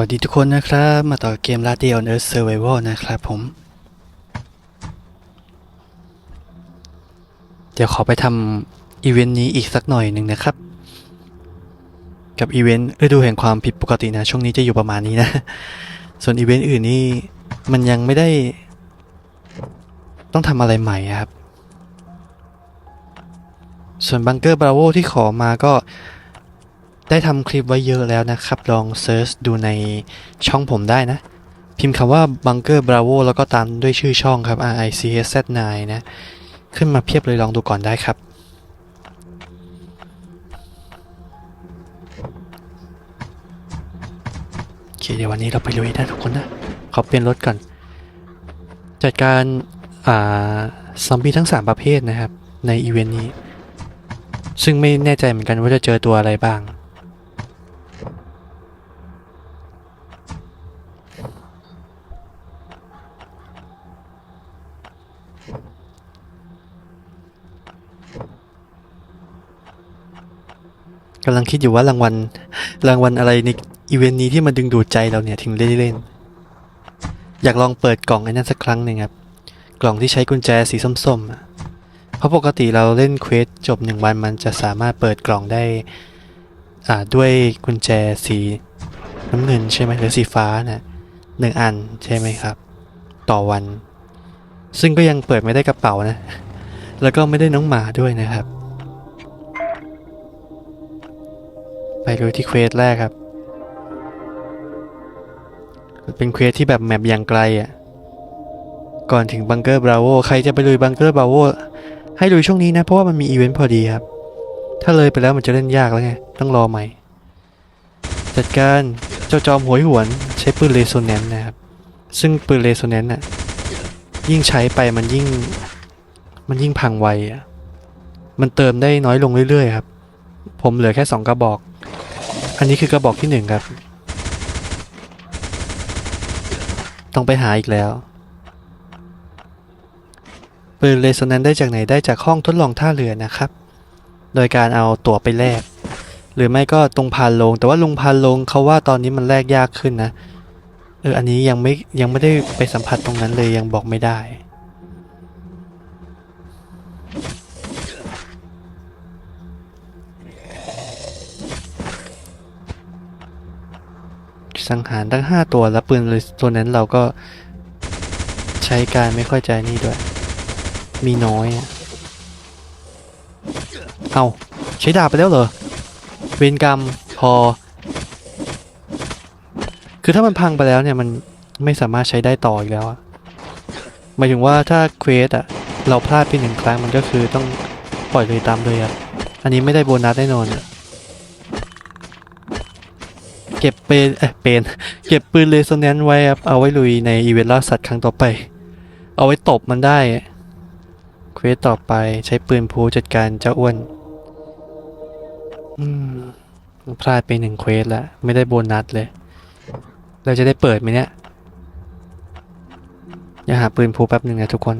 วัสดีทุกคนนะครับ มาต่อเกม l a d i on Earth Survival นะครับผม เดี๋ยวขอไปทำอีเวนต์นี้อีกสักหน่อยหนึ่งนะครับ กับอีเวนต์ฤดูแห่งความผิดปกตินะ ช่วงนี้จะอยู่ประมาณนี้นะ ส่วนอีเวนต์อื่นนี่ มันยังไม่ได้ ต้องทำอะไรใหม่ครับ ส่วนบังเกอร์บราโวที่ขอมาก็ ได้ทำคลิปไว้เยอะแล้วนะครับ ลองเซิร์ชดูในช่องผมได้นะ พิมพ์คำว่า Bunker Bravo แล้วก็ตามด้วยชื่อช่องครับ R I C S Z 9 นะ ขึ้นมาเพียบเลยลองดูก่อนได้ครับ โอเค เดี๋ยววันนี้เราไปลุยนะทุกคนนะ ขอเปลี่ยนรถก่อน จัดการอ่าซอมบี้ทั้ง 3 ประเภทนะครับ ในอีเวนต์นี้ ซึ่งไม่แน่ใจเหมือนกันว่าจะเจอตัวอะไรบ้าง กำลังคิดอยู่ว่ารางวัลรางวัลอะไรในอีเวนต์นี้ที่มันดึงดูดใจเราเนี่ยถึงได้เล่น อยากลองเปิดกล่องไอ้นั่นสักครั้งหนึ่งครับ กล่องที่ใช้กุญแจสีส้มๆเพราะปกติเราเล่นเควสจบหนึ่งวันมันจะสามารถเปิดกล่องได้อ่าด้วยกุญแจสีน้ำเงินใช่ไหมหรือสีฟ้านะหนึ่งอันใช่ไหมครับ ต่อวัน ซึ่งก็ยังเปิดไม่ได้กระเป๋านะ แล้วก็ไม่ได้น้องหมาด้วยนะครับ ไปดูที่เควสแรกครับ เป็นเควสที่แบบแมปอย่างไกลอะ ก่อนถึงบังเกอร์บราโวใครจะไปลุยบังเกอร์บราโวให้ลุยช่วงนี้นะ เพราะว่ามันมีอีเวนต์พอดีครับ ถ้าเลยไปแล้วมันจะเล่นยากแล้วไง ต้องรอใหม่ จัดการเจ้าจอมหวยหวน ใช้ปืนเลโซแนนต์นะครับ ซึ่งปืนเลโซแนนต์น่ะยิ่งใช้ไปมันยิ่งมันยิ่งพังไวอะ มันเติมได้น้อยลงเรื่อยๆครับ ผมเหลือแค่สองกระบอก อันนี้คือกระบอกที่หนึ่งครับ ต้องไปหาอีกแล้วปืนเลโซนั้นได้จากไหนได้จากห้องทดลองท่าเรือนะครับ โดยการเอาตั๋วไปแลก หรือไม่ก็ตรงพานลง แต่ว่าลุงพานลงเขาว่าตอนนี้มันแลกยากขึ้นนะ เออ อันนี้ยังไม่ยังไม่ได้ไปสัมผัสตรงนั้นเลยยังบอกไม่ได้ สังหารทั้ง 5 ตัวแล้วปืนเลยตัวนั้นเราก็ใช้การไม่ค่อยใจนี่ด้วย มีน้อยอะเอาใช้ดาบไปแล้วเหรอ เวรกรรมพอ คือถ้ามันพังไปแล้วเนี่ยมันไม่สามารถใช้ได้ต่ออีกแล้วอะหมายถึงว่าถ้าเควสอะเราพลาดไปหนึ่งครั้งมันก็คือต้องปล่อยเลยตามเลยอะอันนี้ไม่ได้โบนัสแน่นอนอะ เก็บเปนเอ้ยเปนเก็บปืนเลโซแนนไว้ครับเอาไว้ลุยในอีเวนต์ล่าสัตว์ครั้งต่อไป เอาไว้ตบมันได้เควสต่อไปใช้ปืนพูจัดการเจ้าอ้วนอืมพลาดไปหนึ่งเควสล้วไม่ได้โบนัสเลย เราจะได้เปิดไหมเนี่ยอย่าหาปืนพูแป๊บหนึ่งนะทุกคน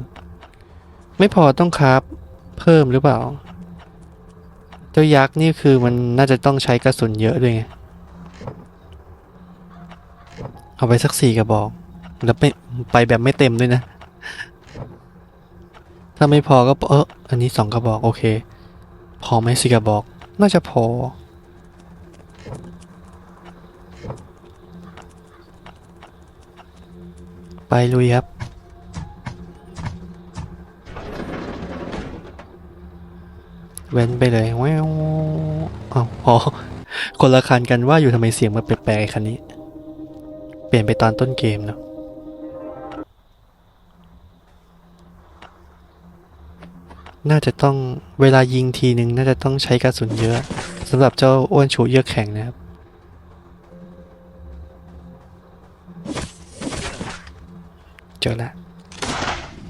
ไม่พอต้องคราฟเพิ่มหรือเปล่า เจ้ายักษ์นี่คือมันน่าจะต้องใช้กระสุนเยอะด้วยไง เอาไปสักสี่กระบอก แล้วไปไปแบบไม่เต็มด้วยนะ ถ้าไม่พอก็เอออันนี้สองกระบอกโอเค พอไหมสี่กระบอก น่าจะพอ ไปลุยครับเว้นไปเลยแววอ้าวอ๋อคนละคันกันว่าอยู่ทำไมเสียงมันแปลกๆคันนี้ เปลี่ยนไปตอนต้นเกมเนาะน่าจะต้องเวลายิงทีหนึ่งน่าจะต้องใช้กระสุนเยอะสำหรับเจ้าอ้วนชูเยือกแข็งนะครับ เจอแล้ว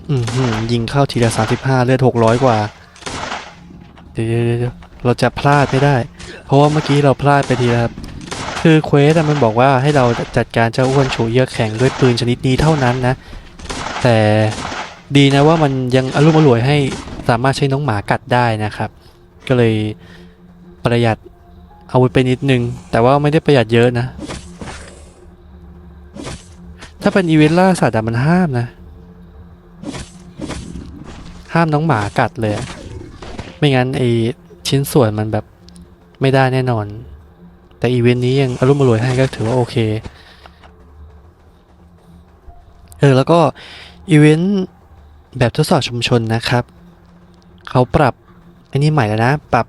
อืมืยิงเข้าทีละสามสิบห้าเลือดหกร้อยกว่า เดี๋ยวเราจะพลาดไม่ได้ เพราะว่าเมื่อกี้เราพลาดไปทีละ คือเควสมันบอกว่าให้เราจัดการเจ้าอ้วนฉูเยือกแข็งด้วยปืนชนิดนี้เท่านั้นนะ แต่ดีนะว่ามันยังอารมณ์อร่วยให้สามารถใช้น้องหมากัดได้นะครับ ก็เลยประหยัดอาวุธไปนิดนึง แต่ว่าไม่ได้ประหยัดเยอะนะ ถ้าเป็นอีเวนต์ล่าสัตว์มันห้ามนะ ห้ามน้องหมากัดเลย ไม่งั้นไอชิ้นส่วนมันแบบไม่ได้แน่นอน แต่อีเวนต์นี้ยังอารมณ์อร่วยให้ก็ถือว่าโอเค เออ แล้วก็อีเวนต์แบบทดสอบชุมชนนะครับ เขาปรับอันนี้ใหม่แล้วนะ ปรับ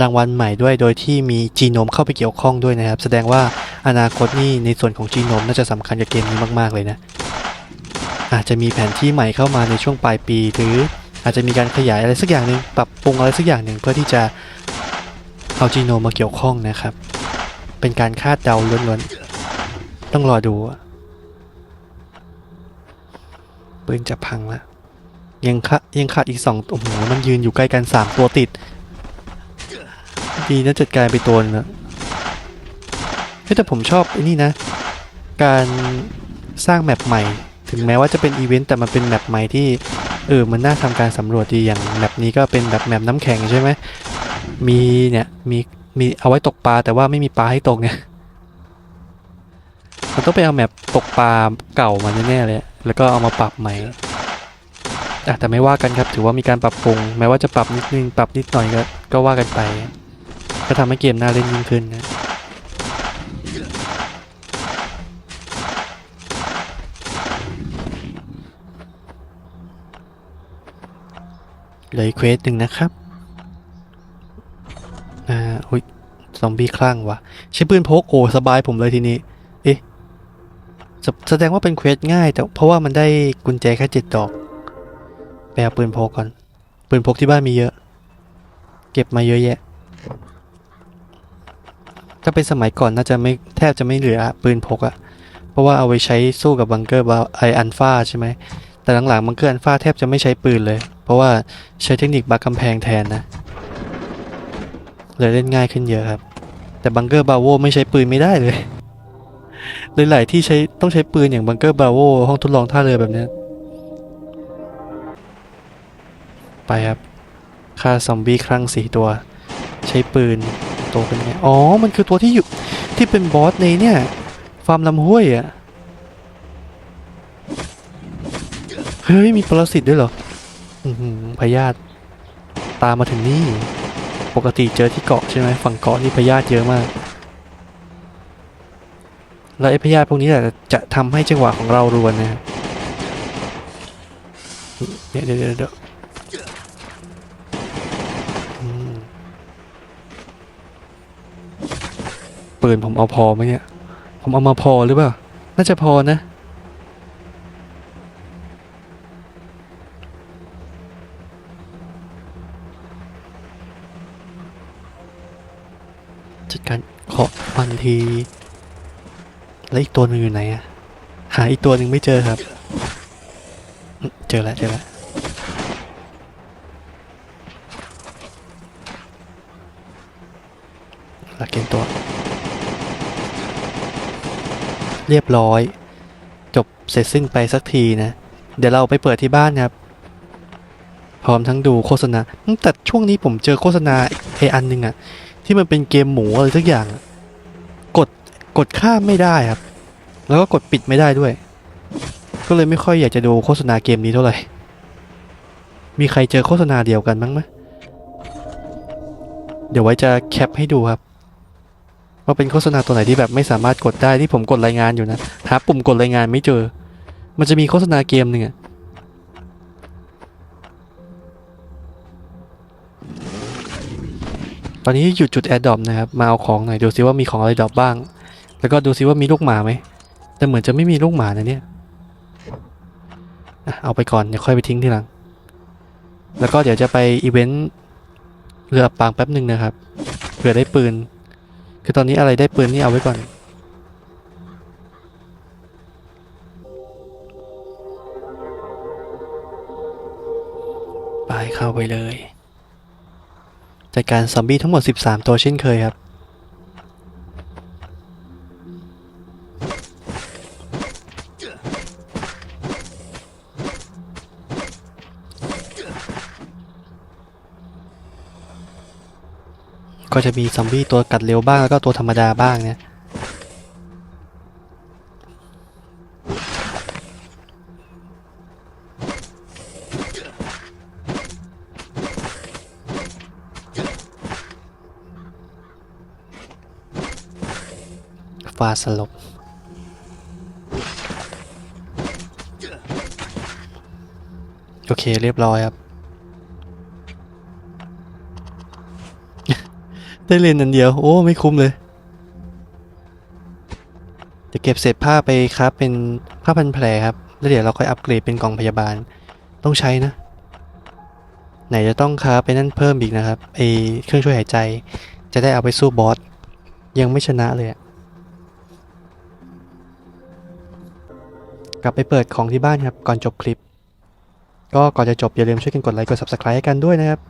รางวัลใหม่ด้วย โดยที่มีจีโนมเข้าไปเกี่ยวข้องด้วยนะครับ แสดงว่าอนาคตนี่ในส่วนของจีโนมน่าจะสำคัญกับเกมนี้มาก ๆ เลยนะ อาจจะมีแผนที่ใหม่เข้ามาในช่วงปลายปี หรืออาจจะมีการขยายอะไรสักอย่างหนึ่งปรับปรุงอะไรสักอย่างหนึ่งเพื่อที่จะ เอาจีโนมาเกี่ยวข้องนะครับ เป็นการคาดเดาล้วนๆ ต้องรอดูปืนจะพังล้วยังขายังขาดอีกสองโอ้โหมันยืนอยู่ใกล้กันสามตัวติด ดีนะจัดการไปตัวหนึงแล้วเฮ้แต่ผมชอบไอ้นี่นะ การสร้างแมปใหม่ ถึงแม้ว่าจะเป็นอีเวนต์แต่มันเป็นแมปใหม่ที่เออมันน่าทำการสำรวจดีอย่างแมปนี้ก็เป็นแบบแมปน้ำแข็งใช่ไหม มีเนี่ยมีมีเอาไว้ตกปลาแต่ว่าไม่มีปลาให้ตกเนี่ยมันต้องไปเอาแมปตกปลาเก่ามาแน่ๆเลย แล้วก็เอามาปรับใหม่อะแต่ไม่ว่ากันครับถือว่ามีการปรับปรุง แม้ว่าจะปรับนิดนึงปรับนิดหน่อยก็ก็ว่ากันไป ก็ทำให้เกมน่าเล่นยิ่งขึ้นนะเลืออีกเควสหนึ่งนะครับ ซอมบี้คลั่งวะใช้ปืนพกโอ้สบายผมเลยทีนี้ เอ๊ะแสดงว่าเป็นเควสง่าย แต่เพราะว่ามันได้กุญแจแค่เจ็ดดอกไปเอาปืนพกก่อน ปืนพกที่บ้านมีเยอะ เก็บมาเยอะแยะ ถ้าเป็นสมัยก่อนน่าจะไม่แทบจะไม่เหลือปืนพกอะเพราะว่าเอาไว้ใช้สู้กับบังเกอร์บไออันฟาใช่ไหมแต่หลังๆบังเกอร์อันฟาแทบจะไม่ใช้ปืนเลย เพราะว่าใช้เทคนิคบักกำแพงแทนนะเลยเล่นง่ายขึ้นเยอะครับ แต่บังเกอร์บาโวไม่ใช้ปืนไม่ได้เลยเลยหลายที่ใช้ต้องใช้ปืนอย่างบังเกอร์บาโวห้องทดลองท่าเรือแบบนี้ ไปครับฆ่าซอมบี้ครั้งสี่ตัว ใช้ปืนตัวเป็นไงอ๋อ มันคือตัวที่อยู่ที่เป็นบอสในเนี่ยฟาร์มลำห้วยอะ่ะเฮ้ย มีปรสิตด้วยเหรออือหือพยาธิตามมาถึงนี่ ปกติเจอที่เกาะใช่ไหมฝั่งเกาะนี่พยาธิเยอะมาก แล้วไอ้พยาธิพวกนี้แหละจะทำให้จังหวะของเรารวนนะเดี๋ยวเดี๋ยวเดี๋ยวเดี๋ยวปืนผมเอาพอไหมเนี่ย ผมเอามาพอหรือเปล่า น่าจะพอนะ จัดการเคาะมันที แล้วอีกตัวนึงอยู่ไหนอะหาอีกตัวหนึ่งไม่เจอครับ เจอแล้วเจอแล้วลักเกนตัว เรียบร้อย จบเสร็จสิ้นไปสักทีนะ เดี๋ยวเราไปเปิดที่บ้านครับ พร้อมทั้งดูโฆษณาแต่ช่วงนี้ผมเจอโฆษณาไออันหนึ่งอะ ที่มันเป็นเกมหมูอะไรสักอย่าง กดกดข้ามไม่ได้ครับ แล้วก็กดปิดไม่ได้ด้วย ก็เลยไม่ค่อยอยากจะดูโฆษณาเกมนี้เท่าไหร่ มีใครเจอโฆษณาเดียวกันบ้างไหมเดี๋ยวไว้จะแคปให้ดูครับว่าเป็นโฆษณาตัวไหนที่แบบไม่สามารถกดได้ที่ผมกดรายงานอยู่นะหาปุ่มกดรายงานไม่เจอ มันจะมีโฆษณาเกมหนึ่งอะ อนนี้อยู่จุดแอร์ดรอปนะครับ มาเอาของหน่อยดูซิว่ามีของอะไรดรอปบ้าง แล้วก็ดูซิว่ามีลูกหมาไหม แต่เหมือนจะไม่มีลูกหมานะเนี่ยเอาไปก่อนเดี๋ยวค่อยไปทิ้งทีหลัง แล้วก็เดี๋ยวจะไปอีเวนต์เรือปางแป๊บหนึ่งนะครับ เผื่อได้ปืน คือตอนนี้อะไรได้ปืนนี่เอาไว้ก่อน ไปเข้าไปเลย จัดการซอมบี้ทั้งหมด 13 ตัวเช่นเคยครับ ก็จะมีซอมบี้ตัวกัดเร็วบ้างแล้วก็ตัวธรรมดาบ้างเนี่ย ฟาสลบ โอเคเรียบร้อยครับ ได้เรียนอันเดียว โอ้ ไม่คุ้มเลย จะเก็บเศษผ้าไปครับ เป็นผ้าพันแผลครับ แล้วเดี๋ยวเราค่อยอัปเกรดเป็นกล่องพยาบาลต้องใช้นะ ไหนจะต้องค้าไปนั่นเพิ่มอีกนะครับไอเครื่องช่วยหายใจจะได้เอาไปสู้บอสยังไม่ชนะเลยอะ กลับไปเปิดของที่บ้านครับ ก่อนจบคลิป ก็ก่อนจะจบอย่าลืมช่วยกันกดไลค์กด subscribe ให้กันด้วยนะครับ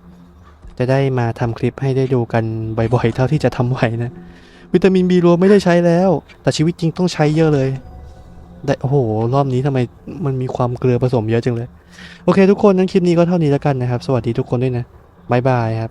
จะได้มาทำคลิปให้ได้ดูกันบ่อยๆ เท่าที่จะทำไหวนะ วิตามินบีรวมไม่ได้ใช้แล้ว แต่ชีวิตจริงต้องใช้เยอะเลยได้โอ้โห รอบนี้ทำไมมันมีความเกลือผสมเยอะจังเลย โอเค ทุกคนนั้นคลิปนี้ก็เท่านี้แล้วกันนะครับ สวัสดีทุกคนด้วยนะบายบายครับ